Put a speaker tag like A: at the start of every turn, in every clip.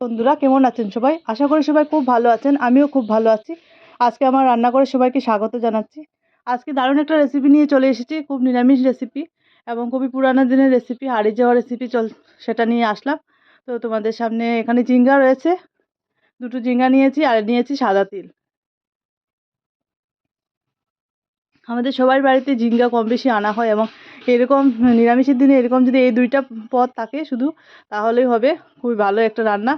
A: বন্ধুরা, কেমন আছেন সবাই? আশা করি সবাই খুব ভালো আছেন, আমিও খুব ভালো আছি। আজকে আমার রান্না করে সবাইকে স্বাগত জানাচ্ছি। আজকে দারুণ একটা রেসিপি নিয়ে চলে এসেছি, খুব নিরামিষ রেসিপি এবং খুবই পুরানো দিনের রেসিপি হারিয়ে যাওয়া রেসিপি চল, সেটা নিয়ে আসলাম। তো তোমাদের সামনে এখানে জিঙ্গা রয়েছে, দুটো ঝিঙ্গা নিয়েছি, আর নিয়েছি সাদা তিল। আমাদের সবার বাড়িতে জিঙ্গা কম বেশি আনা হয় এবং এরকম নিরামিষের দিনে এরকম যদি এই দুইটা পদ থাকে শুধু, তাহলেই হবে। খুবই ভালো একটা রান্না।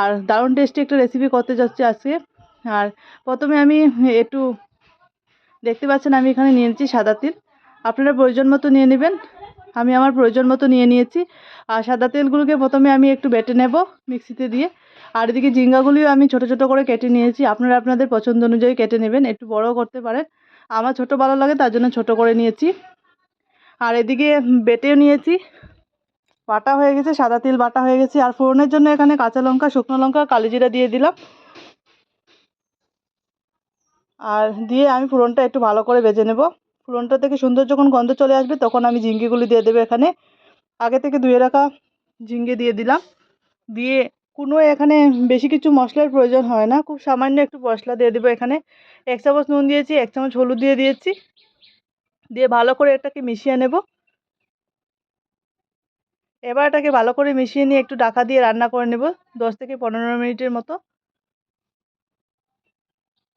A: আর দারুণ টেস্টি একটা রেসিপি করতে যাচ্ছি আজকে। আর প্রথমে আমি একটু, দেখতে পাচ্ছেন আমি এখানে নিয়েছি সাদা তিল। আপনারা প্রয়োজন মতো নিয়ে নেবেন। আমি আমার প্রয়োজন মতো নিয়ে নিয়েছি। আর সাদা তেলগুলোকে প্রথমে আমি একটু বেটে নেব মিক্সিতে দিয়ে। আর এদিকে জিঙ্গাগুলিও আমি ছোট ছোট করে কেটে নিয়েছি। আপনারা আপনাদের পছন্দ অনুযায়ী কেটে নেবেন। একটু বড় করতে পারেন। আমার ছোট ভালো লাগে, তার জন্য ছোট করে নিয়েছি। আর এদিকে বেটেও নিয়েছি। বাটা হয়ে গেছে, সাদা তিল বাটা হয়ে গেছে। আর ফোড়নের জন্য এখানে কাঁচা লঙ্কা, শুকনো লঙ্কা কালো জিরা দিয়ে দিলাম। আর দিয়ে আমি ফোড়নটা একটু ভালো করে ভেজে নেব। ফোড়নটা থেকে সুন্দর যখন গন্ধ চলে আসবে, তখন আমি ঝিঙ্গিগুলি দিয়ে দেবো এখানে। আগে থেকে ধুয়ে রাখা ঝিঙ্গে দিয়ে দিলাম। দিয়ে কোনো এখানে বেশি কিছু মশলার প্রয়োজন হয় না। খুব সামান্য একটু মশলা দিয়ে দেবো এখানে। এক চামচ নুন দিয়েছি, এক চামচ হলুদ দিয়ে দিয়েছি। দিয়ে ভালো করে এটাকে মিশিয়ে নেব। এবার এটাকে ভালো করে মিশিয়ে নিয়ে একটু ঢাকা দিয়ে রান্না করে নেব, দশ থেকে পনেরো মিনিটের মতো।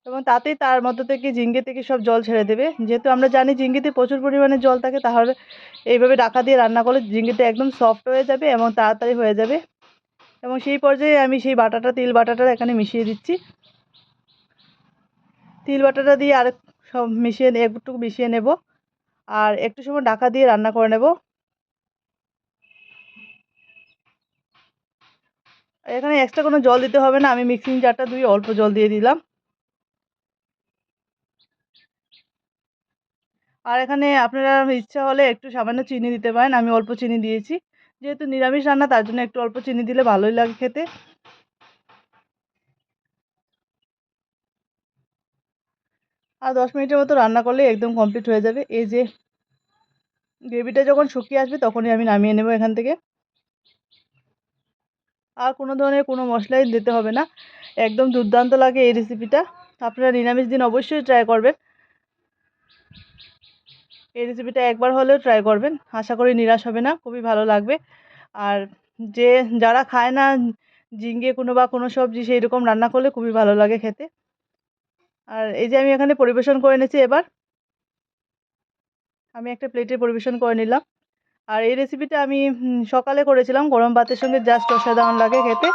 A: এবং তাতেই তার মধ্যে থেকে ঝিঙ্গে থেকে সব জল ছেড়ে দেবে। যেহেতু আমরা জানি ঝিঙ্গিতে প্রচুর পরিমাণে জল থাকে, তাহলে এইভাবে ডাকা দিয়ে রান্না করলে ঝিঙ্গিটা একদম সফট হয়ে যাবে এবং তাড়াতাড়ি হয়ে যাবে। এবং সেই পর্যায়ে আমি সেই বাটাটা, তিল বাটাটা এখানে মিশিয়ে দিচ্ছি। তিল বাটাটা দিয়ে আর সব মিশিয়ে একটু মিশিয়ে নেব। আর একটু সময় ঢাকা দিয়ে রান্না করে নেব। এখানে এক্সট্রা কোনো জল দিতে হবে না, আমি মিক্সিং জারটা ধুয়ে অল্প জল দিয়ে দিলাম। আর এখানে আপনারা ইচ্ছা হলে একটু সামান্য চিনি দিতে পারেন, আমি অল্প চিনি দিয়েছি। যেহেতু নিরামিষ রান্না, তার জন্য একটু অল্প চিনি দিলে ভালোই লাগে খেতে। আর দশ মিনিটের মতো রান্না করলে একদম কমপ্লিট হয়ে যাবে। এই যে গ্রেভিটা যখন শুকিয়ে আসবে তখনই আমি নামিয়ে নেব এখান থেকে। আর কোনো ধরনের কোনো মশলাই দিতে হবে না। একদম দুর্দান্ত লাগে এই রেসিপিটা আপনারা নিরামিষ দিন অবশ্যই ট্রাই করবেন। এই রেসিপিটা একবার হলেও ট্রাই করবেন। আশা করি নিরাশ হবে না, খুবই ভালো লাগবে। আর যে, যারা খায় না, ঝিঙ্গে কোনো বা কোনো সবজি সেই রকম রান্না করলে খুবই ভালো লাগে খেতে। আর এই যে আমি এখানে পরিবেশন করে নিয়েছি এবার, আমি একটা প্লেটে পরিবেশন করে নিলাম। আর এই রেসিপিটা আমি সকালে করেছিলাম, গরম ভাতের সঙ্গে জাস্ট অসাধারণ লাগে খেতে।